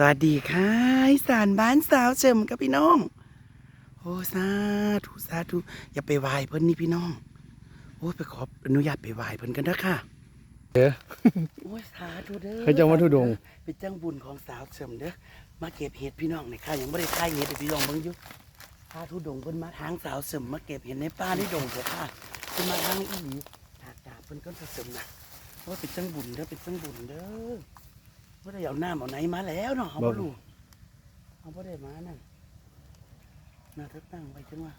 สวัสดีค่ะอีสานบ้านสาวเฉิมกับพี่น้อง โอ้สาธุสาธุอย่าไปไหว้เพิ่นนี่พี่น้อง โอ้ยไปขออนุญาตไปไหว้เพิ่นกันเด้อค่ะเด้อโอ้ยสาธุเด้อเขาจะมาทุดงค์เป็นจังบุญของสาวเฉิมเด้อมาเก็บเห็ดพี่น้องในค่ะยังไม่ได้ค่ายเห็ดเลยพี่น้องเบิ่งอยู่พาทุดงค์เพิ่นมาทางสาวเฉิมมาเก็บเห็ดในป่าในดงเถอะค่ะเพิ่นมาทางอีหลีถากดาบเพิ่นก็จะเสริมนะโอ้ยเป็นจังบุญเด้อเป็นจังบุญเด้อ ว่าได้เอาน้ำเอาไหนมาแล้วเนาะเขาบ่รู้เอาบ่ได้มานั่นน่าจะตั้งไว้จังว่า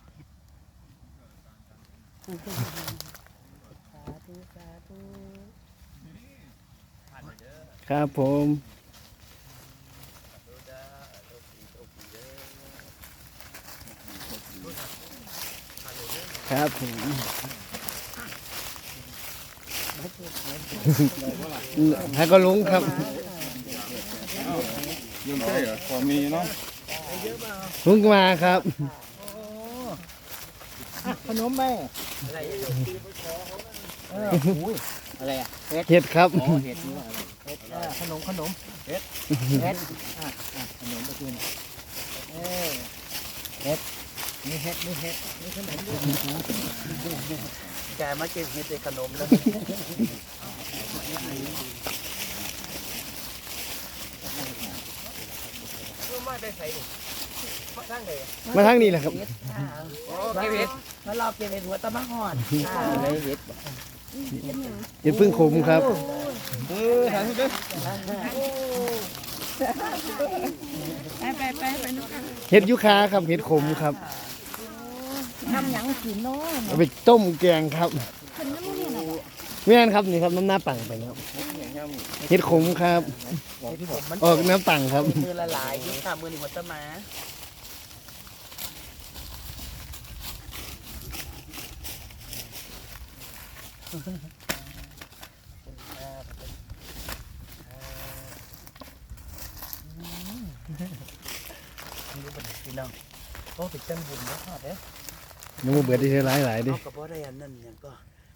สาธุสาธุครับผมครับผมให้ก็ลุงครับ ยังใช่เหรอพอมีเนาะลุงมาครับขนมแม่อะไรเอออุ้ยอะไรอะเห็ดเห็ดครับอ๋อเห็ดนี่ว่าอะไรเห็ดอ่าขนมขนมเห็ดเห็ดอะอะขนมไปกินเออเห็ดนี่เห็ดนี่เห็ดนี่ขนมด้วยแกมาเก็บเห็ดในขนมแล้ว มา ได้ใส่ดิมาทั้งเลยมาทางนี้แหละครับ โอ้เก็บเห็ดมาเราเก็บเห็ดหัวตะมะห่อนอะไรเห็ดเห็ดพึ่งขมครับ เออทางนี้ด้วยไปไปไปไปนุกันเห็ดยูคาครับเห็ดขมครับทำหยังกินเนาะเอาไปต้มแกงครับ คนน้ำมันนี่น่ะ ไม่งั้นครับนี่ครับน้ำหน้าปังไปครับเห็ดขมครับมันออกน้ำปังครับมือละลายอยุ่ค่ะมือหนึ่งหัวตะมาพี่น้องโอ้เป็นจังบุญนะพ่อเด้ยังมาเบิดได้หลายหลายๆดิเขาก็บ่ได้อันนั้นหยังก็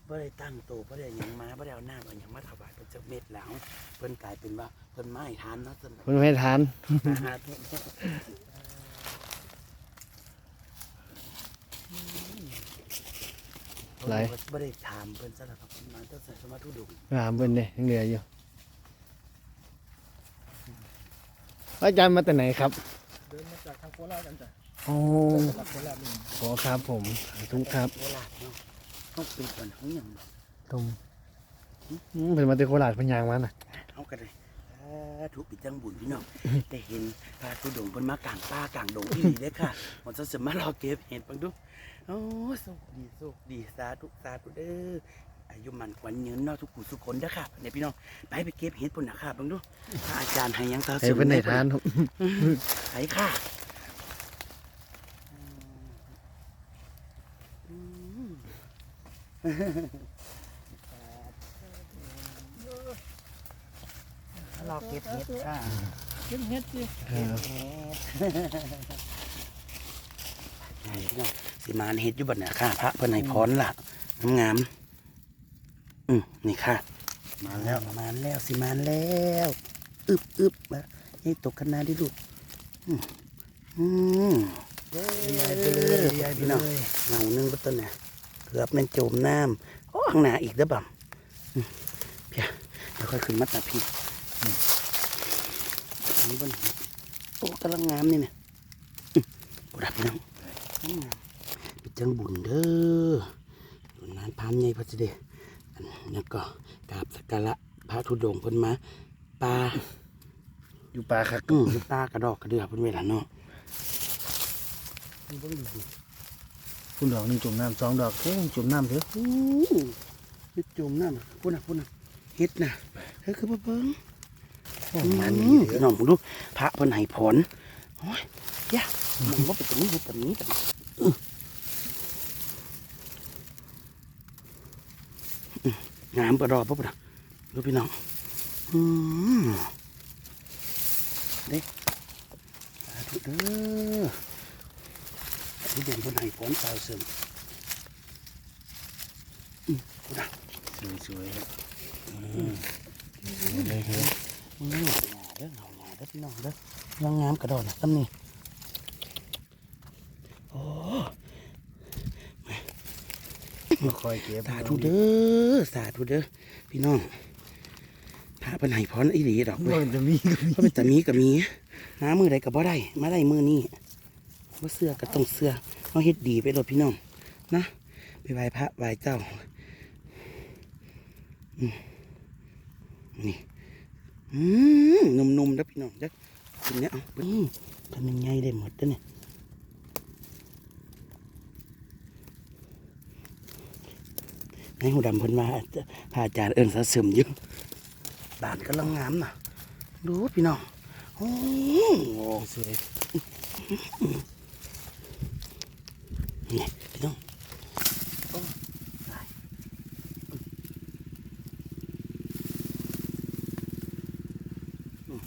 บ่ได้ตั้งโตวบ่ได้หยังมาบ่ได้เอาหน้าเอาหยังมาถวายเพิ่นจักเม็ดแล้วเพิ่นกลายเป็นว่าเพิ่นมาให้ทานเนาะจนเพิ่นไม่ทานอาหารหลายบ่ได้ถามเพิ่นซะแล้วครับเพิ่นมาตั้งแต่สมาธุดุงถามเพิ่นเนี่ยยังเหลืออยู่อาจารย์มาแต่ไหนครับเดินมาจากทางโคราชกันจ้ะโอ้หลักโคราชนี่ขอครับผมทุกครับ โคราชเนาะ ต้องปิดก่อนเฮาหยังตรงอืมเป็นมาแต่โคราชเพันยางมาน่ะเฮาก็ได้สาธุปิดจังบุญพี่น้องได้เห็นพระธุดงค์เพิ่นมากลางป่ากลางดงที่นี่เด้อค่ะมันจะสิมารอเก็บเห็ดเบังดูโอ้โชคดีโชคดีสาธุสาธุเด้ออายุมันขวัญยืนเนาะทุกผู้ทุกคนเด้อค่ะเนี่ยพี่น้องไปไปเก็บเห็ดพุ่นน่ะค่ะเบังดูพระอาจารย์ให้หยังตาให้เพิ่นได้ทานครับไปค่ะอืม เราเก็บเห็ดอ่าเก็บเฮ็ดสิครับไหนพี่น้องสิมานเฮ็ดอยู่บัดเนี่ยค่ะพระเพิ่นให้พรล่ะงามๆอืมนี่ค่ะ มาแล้วมาแล้วสิมานแล้วอึบอึบมาให้ตกคณะดิลูกอืมอืมใหญ่ไปเลยใหญ่ไปพี่เลน้องยเงาหนึงก็ต้นเนี่ยเกือบแมันโจมน้ำโอ้ข้างหน้าอีกเด้อบ่ำอืมเพียเดี๋ยวค่อยขึ้นมาตัดพี่อืมอันนี้บนเห็ดโอ้กำลังงามนี่เนี่ยอืมโอ้ดับพี่น้องอืมเป็นจังบุญเด้อบุญนานพานใหญ่พระเสด็จอันนี้ก็กราบสักการะพระธุดงค์เพิ่นมาปลาอยู่ป่าครับอืมอยู่ตากระดอกกระเดือเพิ่นเวลาเนาะนี่เบิ่งดูดิ คุณดอกหนึ่งจุ่มน้ำสองดอกเฮ้ยจุ่มน้ำเถอะอู้เฮ็ดจุ่มน้ำน่ะพูดน่ะพูดน่ะเฮ็ดน่ะเฮ้ยคือบ่เบิ่งมันอืนี่มพี่น้องผมดูพระเพิ่นให้ผลโอ้ยยะมันบ่เป็นตรงนี้เป็นตรงนี้แต่อื้ออื้องามประดอกบ่ปะดูพี่น้องอืมเด้สาธุเด้อ ที่เด่นเพิ่นให้ผลสาวเสริมอืมพูดน่ะสวยๆครับอืมเลยครับอืมเด้อเงาๆเด้อพี่น้องเด้อยังงามกระโดดนะซ้ำนี่โอ้คอยเก็บสาธุเด้อสาธุเด้อพี่น้องพระเป็นไห้พรอีหลีดอกเว้ยมันจะมีก็มีเพราะเป็นแต่มีกับมีหามือใดกับบ่ได้มาได้มือนี้ ว่าเสื้อก็ต้องเสื้อเอาเฮ็ดดีไปเลยพี่น้องนะไปไหว้พระไหว้เจ้าอืมนี่อืมนุ่มๆแล้วพี่น้องเด้อกินเนี้ยเอาไปนี่ทำยังไงได้หมดเด้เนี่ยให้หูดำพิ่นมาพระอาจารย์เอิญสะเสริมอยู่บานกำลังงามน่ะ ดูพี่น้อง โอ้โหสวย นี่พี่น้องโอ้ได้อืม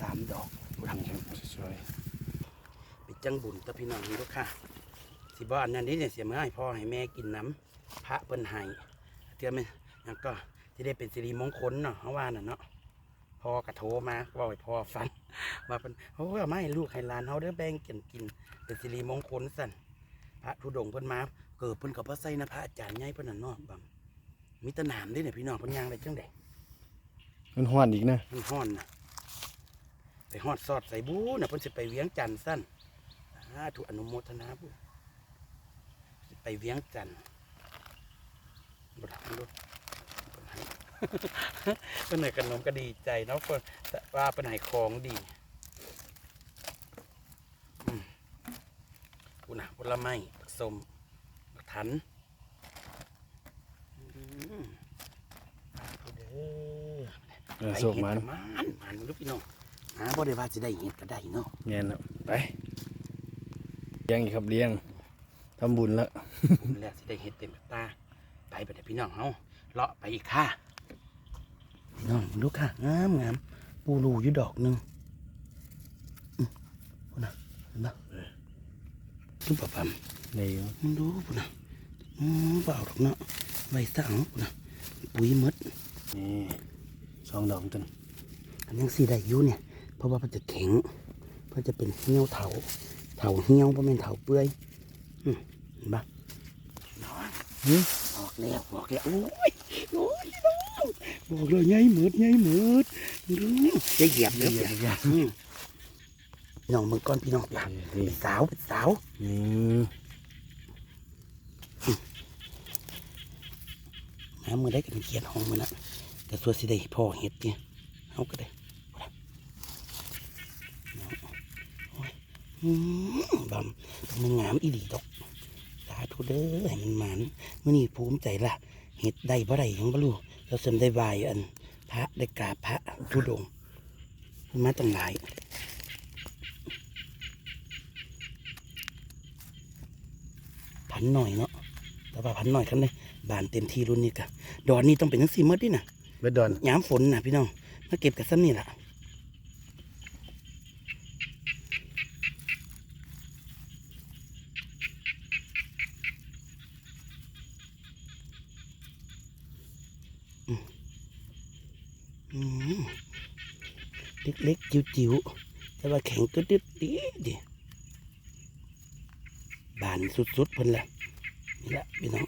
สามดอกบุญสวยเป็นจังบุญต่อพี่น้องนี่ลูกค่ะ สิบ้านนั่นนี่เนี่ยเสียมาให้พ่อให้แม่กินน้ำพระเปิ้นให้เตือนไหมยังก็ที่ได้เป็นสิริมงคลเนาะเขาว่าน่ะเนาะพ่อกระโทรมาบอกให้พ่อฟังว่าเป็นโอ้ยเอาไม่ให้ลูกให้หลานเขาเด้อแบ่งกินกินเป็นสิริมงคลสั่น พระธุดงค์เพิ่นมาเกิดเพิ่นกับพระไส้นะพระอาจารย์ใหญ่เพิ่นน่ะเนาะบังมีแตะนามเด้วยเนี่ยพี่น้องเพิ่นย่างได้จังไดมันห้อนอีกนะมันฮ้อนน่ะไปฮอดซอดใส่บูน่ะเพิ่นสิไปเวียงจันทน์สั้นสาธุอนุโมทนาบุสิไปเวียงจันทน์บ่ทันรถเพิ่นให้ เพิ่นให้ขนมก็ดีใจเนาะเพิ่นว่าเพิ่นให้ของดีอืม กูน่ะผลไม้ผสมบักทันอืมสาธุเด้อเออโศกมันไปเฮ็ดกับมันมันลูกพี่น้องหาบ่ได้ว่าจะได้เห็ดก็ได้เนาะเงี้ยนะไปเลี้ยงอีกครับเลี้ยงทำบุญแล้วผมแล้วสิได้เห็ดเต็มตาไปไปเด้อพี่น้องเฮาเลาะไปอีกค่ะพี่น้องลูกค่ะงามงามปูรูอยู่ดอกหนึงอืมพุ่นน่ะเห็นปะ ดูปะปั๊มในมึงดูพุ่นน่ะอืมเปล่าดอกเนาะใบสังพุ่นน่ะปุ๋ยหมดนี่สองดอกต้นอันยังสีได้อยู่เนี่ย เพราะว่ามันจะแข็งเพราะจะเป็นเหี้ยวเถาเถาเหี้ยวเพราะเป็นเถาเปื่อยอืมเห็นปะนอนหืมออกแล้วออกแล้วโอ้ยโอ้ยน้องบอกเลยไงเหมือดไงเหมือดดูจะเหยียบเดี๋แล้ยววเดี๋ยวเดี๋ยว อืมน้องมึงก้อนพี่น้องป่ะนี่เป็นสาวเป็นสาวนี่หามือได้กันเขียนห้องมันนะแต่ส่วนสิได้พ่อเห็ดเนี่ยเอาก็ได้โอ้ยอืมบำมันงามอีหลีดอกสาธุเด้อให้มันหมันมื่อนี้ภูมิใจละเห็ดได้บ่ได้ยังบ่รู้เราเสริมได้บายอัน พระได้กราบพระทุดงค์เพิ่นมาตั้งหลาย พั นหน่อยเนาะแต่ว่าพันหน่อยคันเลยบานเต็มที่รุ่นนี้กะดอนนี้ต้องเป็นทั้งสี่มดดินะเบ็ดดอนยามฝนนะพี่น้องมาเก็บกันซ้ำนี่แหละอืมอืมเล็กๆจิ๋วๆแต่ว่าแข็งก็ดึดดีดิ บานสุดๆเพิ่นละนี่แหละพี่น้อง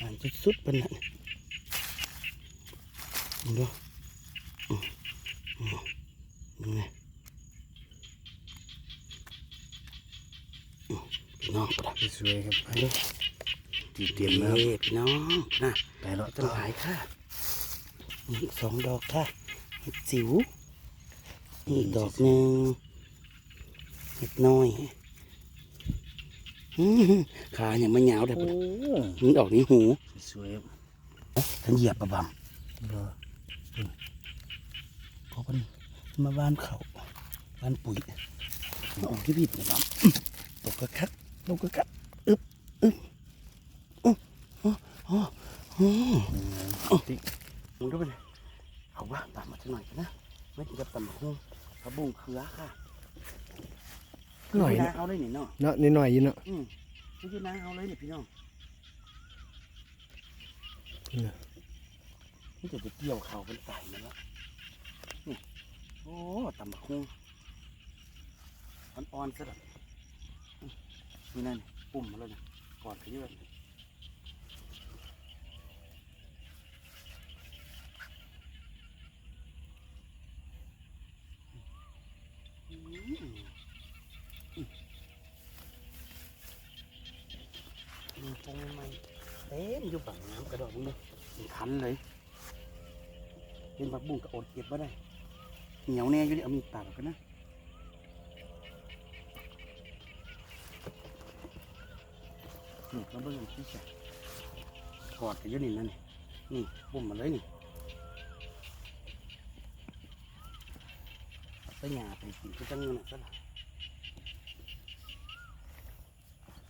บานสุดๆเพิ่นละดูดูอืมอืมดูไงอืมพี่น้องปะสวยครับไปดูตีเตรียมนะครับนี่พี่น้องนะไปแล้วต้นหลายค่ะนี่อีกสองดอกค่ะเห็ดจิ๋วนี่อีกดอกหนึ่ง เห็ดน้อยอื้อหือขาอย่างมันยาวเลยโอ้มันออกนี้หูสวยครับฉันเหยียบประบรอำเพราะมันมาบ้านเขาบ้านปุ๋ยมาออกที่ผิดประบำตกกระคักตกกระคักอึบอึบอึบอ๋ออ๋ออ๋อติ๊กมึงดูไปเลยเอาว่าตามมาสักหน่อยกันนะไม่ถึงกับตำบักหุ่งกระบุงเครือค่ะ หน่อยนะนะเอาเลยนี่เนาะเนาะนิดหน่อยอยินเนาะอืมไม่ใช่นะเอาเลยนี่พี่น้องเนี่ยนี่จะไปเกี่ยวเขาเป็นสายนะวะโอ้ตำบักหุ่งอ่อนๆซะแบบนี่นั่นปุ่มมาแล้วเนี่ยก่อนขยืดอืมอืมมีปงใหม่เต็มอยู่ฝั่งน้ำกระโดดมึงเลยมั นคันเลยเป็นผักบุ้งกระโอดเก็บมาได้ เหนียวแน่อยู่ดิเอามีดปาดกันนะนี่เราเบิ่งที่ใส่ถอดกันอยู่นี่นั่นนี่นี่ปุ่มมาเลยนี่ไปหยาไปกินก็จังเงินอะซะละ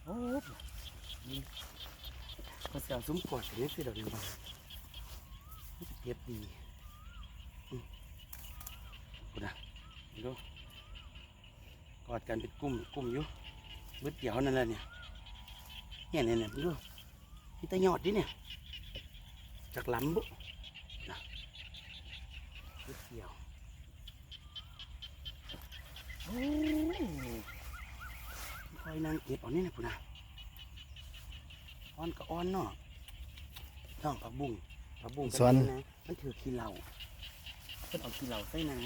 โอ้ยก็จะเอาซุ้มกอดกันนี่สิเดี๋ยวนี้ บ้างเก็บดีดูกอดกันเป็นกลุ่มกลุ่มอยู่เบิดเดียวนั่นแหละเนี่ยเนี่ยเนี่ยเนี่ยดูนี่ตะยอดดิเนี่ยจากลำบุนะเบิดเดียวโอ้ยคอยนางเก็บเอานี่นะพุ่นนะอ้อนก็อ้อนเนาะน้องผักบุ้ง ผักบุ้งกันนะมันถือขี้เหล่าเพิ่นเอาขี้เหล่าใส่นะ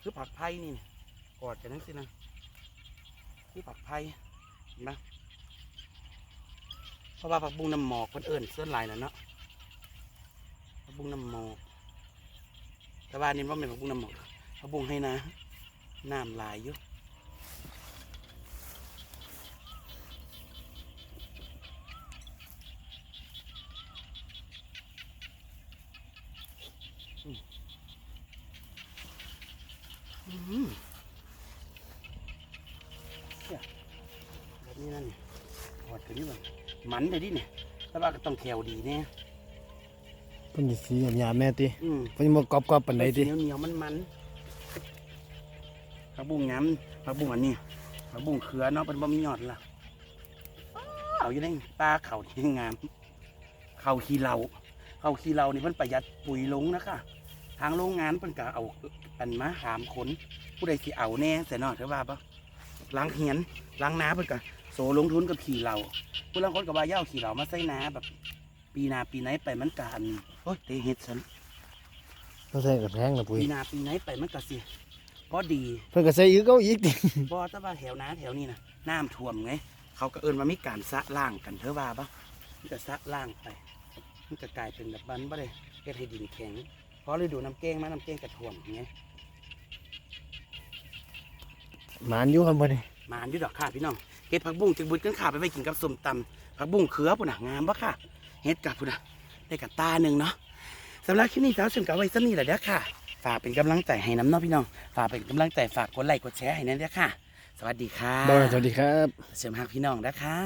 คือผักไผ่นี่นะกอดกันนั่นสินะคือผักไผ่เห็นไหมเพราะว่าผักบุ้งน้ำหมอกคนเอิ่นเส้นลายน่ะเนาะผักบุ้งน้ำหมอก แต่ว่านี่ว่าเป็นผักบุ้งน้ำหมอกผักบุ้งให้นะน้ำลายอยู่อืมเนี่ย แบบนี้นั่นนี่กอดกันนี่มันมันเลยดิเนี่ยแต่ว่าก็ต้องแถวดีเนี่ยเพิ่นสิสีหยาบๆแม่ติอืมเพิ่นบ่กรอบๆปานใดติเหนียวเหนียวมันมันผักบุ้งย้ำผักบุ้งอันนี้ผักบุ้งเขือเนาะเป็นบ่มียอดล่ะเอาอยู่ในปลาเขาที่งามเขาขี้เหลาเขาขี้เหลานี่มันประหยัดปุ๋ยลงนะคะ ทางโรงงานเพิ่นก็เอาอันมาหามขนผู้ใดสิเอาแน่แต่นอกเถอะว่าปะล้างเหียนล้างน้ำเพิ่นก็โสลงทุนกับขี่เหลาผู้ลางคนก็ว่าอย่าเอาขี่เหลามาใส่น้าแบบ ปีหนาปีไหนไปมันกอันโอ้ยเตะเฮ็ดฉันเราใส่กับแพงล่ะปุ้ยปีหนาปีไหนไปมันก็สิพอดีเพิ่นก็ใส่อีกเก็อีกติบ่แต่ว่าแถวนาแถวนี้นะน้ำท่วมไง เขาก็เอิ้นว่ามีการสะล่างกันเถอะว่าปะมันก็สะล่างไปมันก็กลายเป็นแบบบันบ่ได้เฮ็ดให้ดินแข็ง พอฤดูน้ำแกงมาน้ำแกงก็ท่วมไงหมานอยู่ครับบ่นี่มานอยู่ดอกค่ะพี่น้องเฮ็ดผักบุ้งจึงบุดกันขาไปไปกินกับส้มตำผักบุ้งเขือปุ่นน่ะงามปะค่ะเฮ็ดกับปุ่นน่ะได้กับตาหนึ่งเนาะสำหรับคลิปนี้สาวเชิญกับไว้สักนี้แหละเด้อค่ะ ฝากเป็นกำลังใจให้น้ำเน้องพี่น้อง ฝากเป็นกำลังใจฝากกดไลค์กดแชร์ให้นั่นเด้อค่ะ สวัสดีค่ะบ่าวสวัสดีครับเสริมหักพี่น้องนะคะ